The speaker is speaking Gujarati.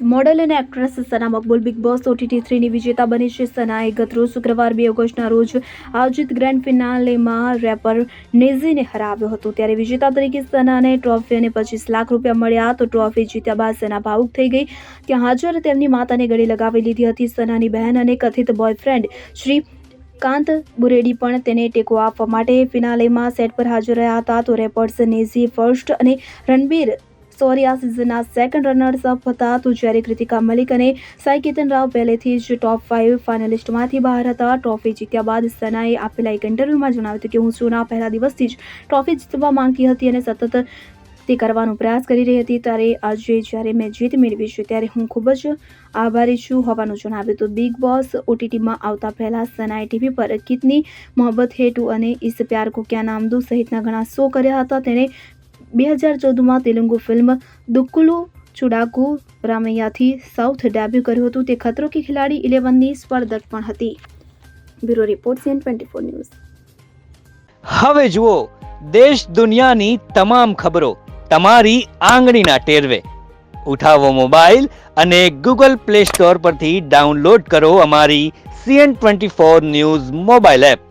મોડલ અને actress Sana Maqbool Bigg Boss OTT થ્રીની વિજેતા બની છે સનાએ. ગતરોજ શુક્રવાર બે ઓગસ્ટના રોજ આયોજિત ગ્રેન્ડ ફિનાલેમાં રેપર નેઝીને હરાવ્યો હતો. ત્યારે વિજેતા તરીકે સનાને ટ્રોફી અને પચીસ લાખ રૂપિયા મળ્યા તો ટ્રોફી જીત્યા બાદ સના ભાવુક થઈ ગઈ. ત્યાં હાજર તેમની માતાને ગળે લગાવી લીધી હતી સનાની બહેન અને કથિત બોયફ્રેન્ડ શ્રી કાંત બુરેડી પણ તેને ટેકો આપવા માટે ફિનાલેમાં સેટ પર હાજર રહ્યા હતા. તો રેપર્સ નેઝી ફર્સ્ટ અને રણબીર સોરી, આ સિઝનના સેકન્ડ રનર્સ અપ હતા. તો જ્યારે કૃતિકા મલિક અને સાઈ કેતન રાવ પહેલેથી જ ટોપ ફાઇવ ફાઇનલિસ્ટમાંથી બહાર હતા. ટ્રોફી જીત્યા બાદ સનાએ આપેલા એક ઇન્ટરવ્યુમાં જણાવ્યું હતું કે હું શોના પહેલા દિવસથી જ ટ્રોફી જીતવા માંગતી હતી અને સતત તે કરવાનો પ્રયાસ કરી રહી હતી. ત્યારે આજે જ્યારે મેં જીત મેળવી છે ત્યારે હું ખૂબ જ આભારી છું હોવાનું જણાવ્યું તો બિગ બોસ ઓટીટીમાં આવતા પહેલા સનાએ ટીવી પર કિતની મોહબ્બત હેટુ અને ઇસ પ્યાર કો ક્યા નામ દો સહિતના ઘણા શો કર્યા હતા. તેણે બે હજાર ચૌદમાં તેલુગુ ફિલ્મ દુક્કુલુ ચુડાકુ રામૈયાથી સાઉથ ડેબ્યુ કર્યું હતું. તે ખતરો કે ખિલાડી ઇલેવનની સ્પર્ધક પણ હતી. Bureau report CN twenty four news. હવે જુઓ, દેશ દુનિયાની તમામ ખબરો તમારી આંગળીના ટેરવે. ઉઠાવો મોબાઈલ અને ગૂગલ પ્લે સ્ટોર પરથી ડાઉનલોડ કરો અમારી CN twenty four news mobile app.